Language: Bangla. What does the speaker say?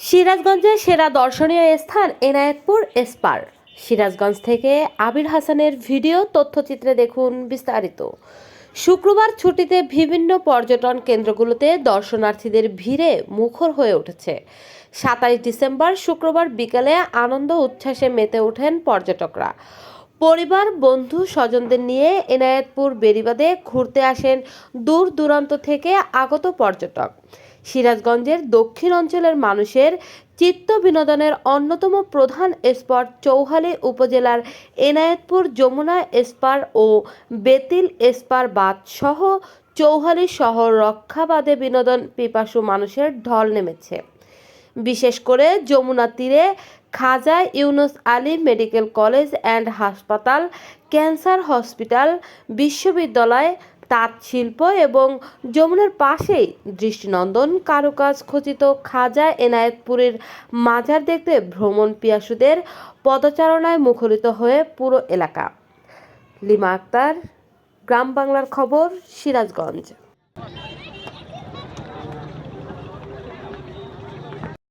সিরাজগঞ্জের সেরা দর্শনীয় স্থান এনায়েতপুর এসপার। সিরাজগঞ্জ থেকে আবির হাসানের ভিডিও তথ্যচিত্রে দেখুন বিস্তারিত। শুক্রবার ছুটিতে বিভিন্ন পর্যটন কেন্দ্রগুলোতে দর্শনার্থীদের ভিড়ে মুখর হয়ে উঠেছে। সাতাইশ ডিসেম্বর শুক্রবার বিকালে আনন্দ উচ্ছ্বাসে মেতে ওঠেন পর্যটকরা। পরিবার, বন্ধু, স্বজনদের নিয়ে এনায়েতপুর বেরিবাদে ঘুরতে আসেন দূর দূরান্ত থেকে আগত পর্যটক। সিরাজগঞ্জের দক্ষিণ অঞ্চলের মানুষের চিত্ত বিনোদনের অন্যতম প্রধান স্পট চৌহালি উপজেলার এনায়েতপুর যমুনা এসপার ও বেতিল এসপার বাঁধ সহ চৌহালি শহর রক্ষাবাদে বিনোদন পিপাসু মানুষের ঢল নেমেছে। বিশেষ করে যমুনা তীরে Khaja Yunus Ali medical college and হাসপাতাল, ক্যান্সার হসপিটাল, বিশ্ববিদ্যালয় তাঁত শিল্প এবং যমুনার পাশেই দৃষ্টিনন্দন কারুকাজ খচিত খাজা এনায়েতপুরের মাজার দেখতে ভ্রমণ পিয়াসুদের পদচারণায় মুখরিত হয়ে পুরো এলাকা। লিমা আক্তার, গ্রাম বাংলার খবর, সিরাজগঞ্জ।